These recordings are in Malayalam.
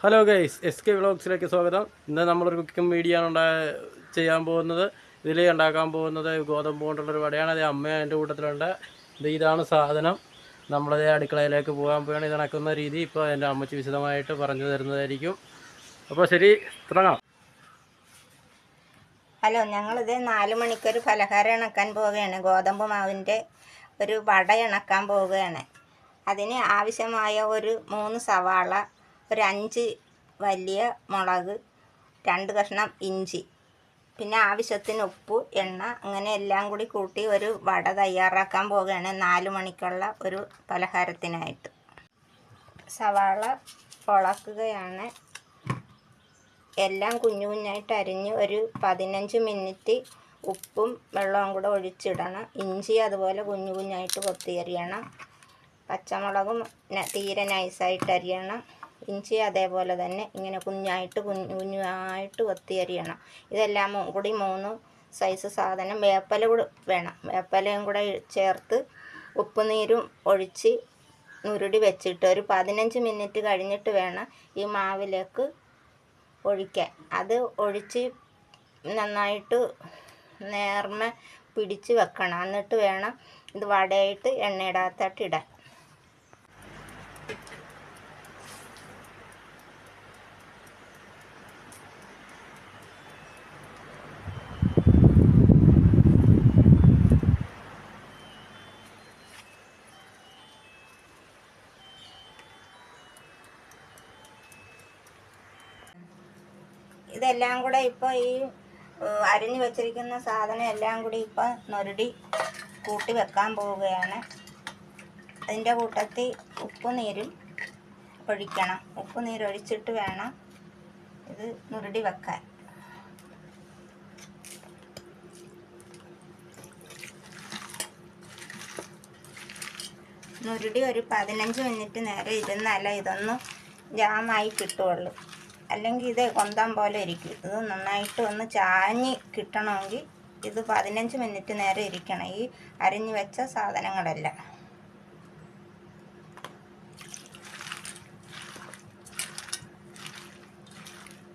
ഹലോ ഗൈസ് എസ് കെ വ്ളോഗ്സിലേക്ക് സ്വാഗതം. ഇന്ന് നമ്മളൊരു കുക്കിംഗ് വീഡിയോ ആണ് ഉണ്ടാ ചെയ്യാൻ പോകുന്നത്. ഇതിൽ ഉണ്ടാക്കാൻ പോകുന്നത് ഗോതമ്പ് കൊണ്ടുള്ളൊരു വടയാണ്. അത് അമ്മ എന്റെ കൂട്ടത്തിലുണ്ട്. ഇത് ഇതാണ് സാധനം. നമ്മളത് അടുക്കളയിലേക്ക് പോകാൻ പോവുകയാണ്. ഇത് രീതി ഇപ്പോൾ എന്റെ അമ്മച്ചി വിശദമായിട്ട് പറഞ്ഞു തരുന്നതായിരിക്കും. അപ്പോൾ ശരി തുടങ്ങാം. ഹലോ ഞങ്ങളിത് നാല് മണിക്കൊരു പലഹാരം ഇണക്കാൻ പോവുകയാണ്. ഗോതമ്പ് മാവിന്റെ ഒരു വട ഇണക്കാൻ പോവുകയാണ്. അതിന് ആവശ്യമായ ഒരു മൂന്ന് സവാള ഒരു അഞ്ച് വലിയ മുളക് രണ്ട് കഷ്ണം ഇഞ്ചി പിന്നെ ആവശ്യത്തിന് ഉപ്പ് എണ്ണ അങ്ങനെ എല്ലാം കൂടി കൂട്ടി ഒരു വട തയ്യാറാക്കാൻ പോവുകയാണ് നാല് മണിക്കുള്ള ഒരു പലഹാരത്തിനായിട്ട്. സവാള പൊളക്കുകയാണ്. എല്ലാം കുഞ്ഞു കുഞ്ഞായിട്ട് അരിഞ്ഞ് ഒരു പതിനഞ്ച് മിനിറ്റ് ഉപ്പും വെള്ളവും കൂടെ ഒഴിച്ചിടണം. ഇഞ്ചി അതുപോലെ കുഞ്ഞു കുഞ്ഞായിട്ട് കൊത്തിയരിയണം. പച്ചമുളകും തീരെ നൈസായിട്ട് അരിയണം. ഇഞ്ചി അതേപോലെ തന്നെ ഇങ്ങനെ കുഞ്ഞായിട്ട് കുഞ്ഞു കുഞ്ഞായിട്ട് കൊത്തി അരിയണം. ഇതെല്ലാം കൂടി മൂന്ന് സൈസ് സാധനം വേപ്പല കൂടെ വേണം. വേപ്പലയും കൂടെ ചേർത്ത് ഉപ്പുനീരും ഒഴിച്ച് ഉരുടി വെച്ചിട്ട് ഒരു പതിനഞ്ച് മിനിറ്റ് കഴിഞ്ഞിട്ട് വേണം ഈ മാവിലേക്ക് ഒഴിക്കാൻ. അത് ഒഴിച്ച് നന്നായിട്ട് നേർമ പിടിച്ച് വെക്കണം. എന്നിട്ട് വേണം ഇത് വടയിട്ട് എണ്ണയിടാത്തിട്ട് ഇടാൻ. ഇതെല്ലാം കൂടെ ഇപ്പോൾ ഈ അരിഞ്ഞു വെച്ചിരിക്കുന്ന സാധനം എല്ലാം കൂടി ഇപ്പോൾ നൊരുടി കൂട്ടി വെക്കാൻ പോവുകയാണ്. അതിന്റെ കൂട്ടത്തിൽ ഉപ്പുനീരും ഒഴിക്കണം. ഉപ്പുനീരൊഴിച്ചിട്ട് വേണം ഇത് നുരുടി വെക്കാൻ. നുരുടി ഒരു പതിനഞ്ച് മിനിറ്റ് നേരം ഇരുന്നാലേ ഇതൊന്ന് ജാമായി കിട്ടുള്ളൂ അല്ലെങ്കിൽ ഇത് കൊന്താൻ പോലെ ഇരിക്കും. ഇത് നന്നായിട്ട് ഒന്ന് ചാഞ്ഞ് കിട്ടണമെങ്കിൽ ഇത് പതിനഞ്ച് മിനിറ്റ് നേരം ഇരിക്കണം. ഈ അരിഞ്ഞു വെച്ച സാധനങ്ങളെല്ലാം.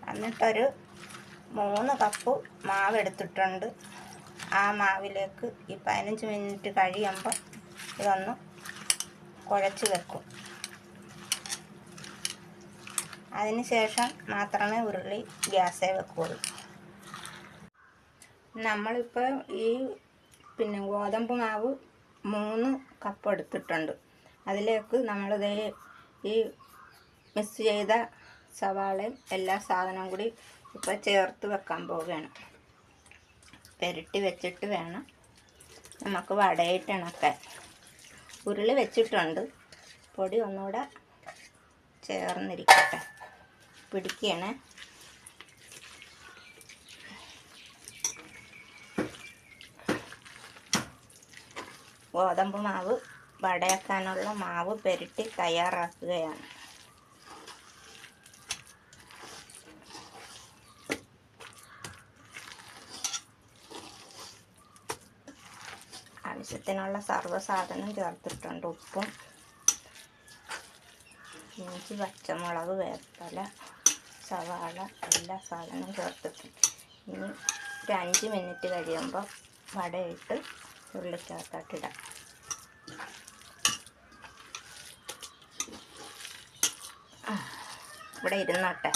എന്നിട്ടൊരു മൂന്ന് കപ്പ് മാവ് എടുത്തിട്ടുണ്ട്. ആ മാവിലേക്ക് ഈ പതിനഞ്ച് മിനിറ്റ് കഴിയുമ്പോൾ ഇതൊന്ന് കുഴച്ച് വെക്കും. അതിന് ശേഷം മാത്രമേ ഉരുളി ഗ്യാസേ വെക്കുള്ളൂ. നമ്മളിപ്പോൾ ഈ പിന്നെ ഗോതമ്പ് മാവ് മൂന്ന് കപ്പ് എടുത്തിട്ടുണ്ട്. അതിലേക്ക് നമ്മളിത് ഈ മിക്സ് ചെയ്ത സവാളയും എല്ലാ സാധനവും കൂടി ഇപ്പോൾ ചേർത്ത് വെക്കാൻ പോവുകയാണ്. പെരട്ടി വെച്ചിട്ട് വേണം നമുക്ക് വടയിട്ട് ഉരുളി വെച്ചിട്ടുണ്ട്. പൊടി ഒന്നുകൂടെ ചേർന്നിരിക്കട്ടെ. പിടിക്കുകയാണ് ഗോതമ്പ് മാവ് വടയാക്കാനുള്ള മാവ് പെരട്ടി തയ്യാറാക്കുകയാണ്. ആവശ്യത്തിനുള്ള സർവസാധനം ചേർത്തിട്ടുണ്ട്. ഉപ്പും ഇഞ്ചി പച്ചമുളക് വേപ്പല സവാള എല്ലാ സാധനവും ചേർത്തിട്ട് ഇനി ഒരു അഞ്ച് മിനിറ്റ് കഴിയുമ്പോൾ വടയിട്ട് ഉരുളിക്കകത്തോട്ടിടാം ആ, ഇവിടെ ഇരുന്നോട്ടെ.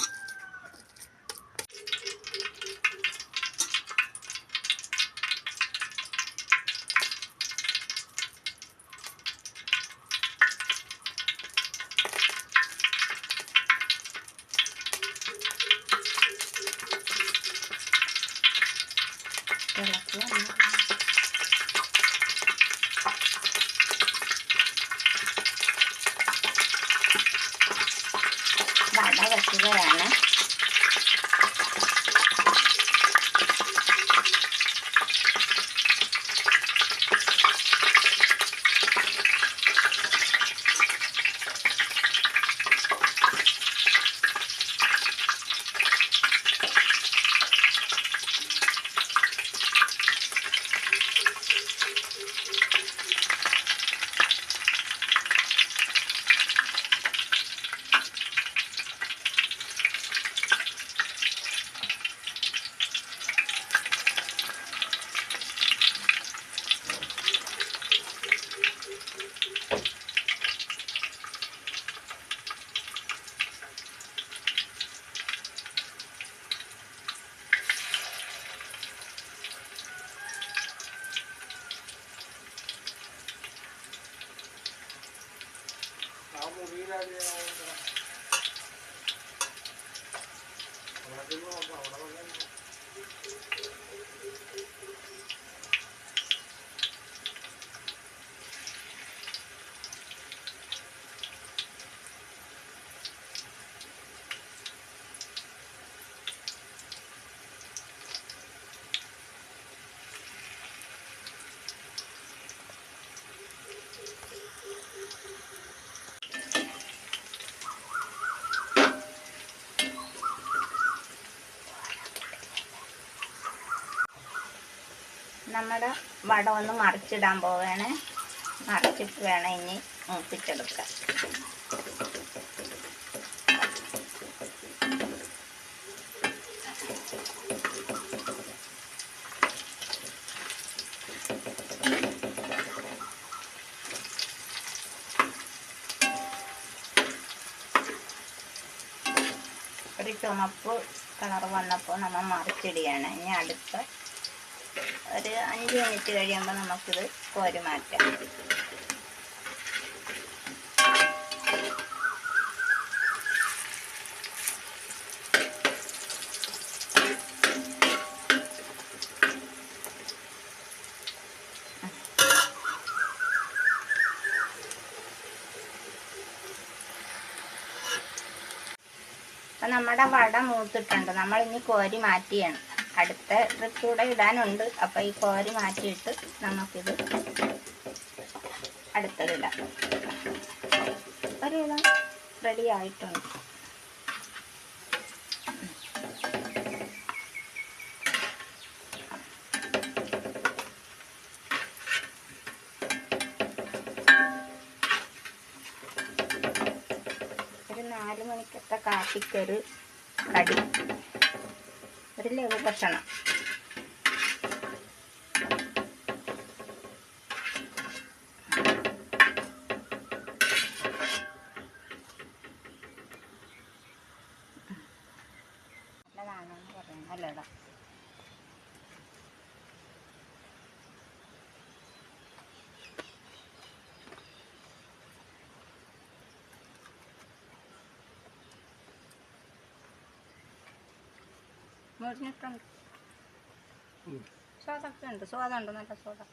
好了，不要。Thank you. നമ്മുടെ വട ഒന്ന് മറിച്ചിടാൻ പോവുകയാണ്. മറിച്ചിട്ട് വേണം ഇനി മൂപ്പിച്ചെടുക്കാൻ. ഒരു ചുമപ്പ് കളർ വന്നപ്പോൾ നമ്മൾ മറിച്ചിടുകയാണ്. ഇനി അടുത്ത ഒരു അഞ്ച് മിനിറ്റ് കഴിയുമ്പോൾ നമുക്കിത് കോരി മാറ്റാം നമ്മുടെ വട മൂത്തിട്ടുണ്ട്. നമ്മൾ ഇനി കോരി മാറ്റിയാണ്. അടുത്ത ട്രിപ്പ് കൂടെ ഇടാനുണ്ട്. അപ്പം ഈ കോരി മാറ്റിയിട്ട് നമുക്കിത് അടുത്തതിടാം ഒരു റെഡി ആയിട്ടുണ്ട്. ഒരു നാല് മണിക്കത്തെ കാപ്പിക്കൊരു കടി. ഒരു ലഘു മുറിഞ്ഞിട്ടുണ്ട് സ്വാദൊക്കെ ഉണ്ട്? സ്വാദുണ്ട് നല്ല സ്വാദം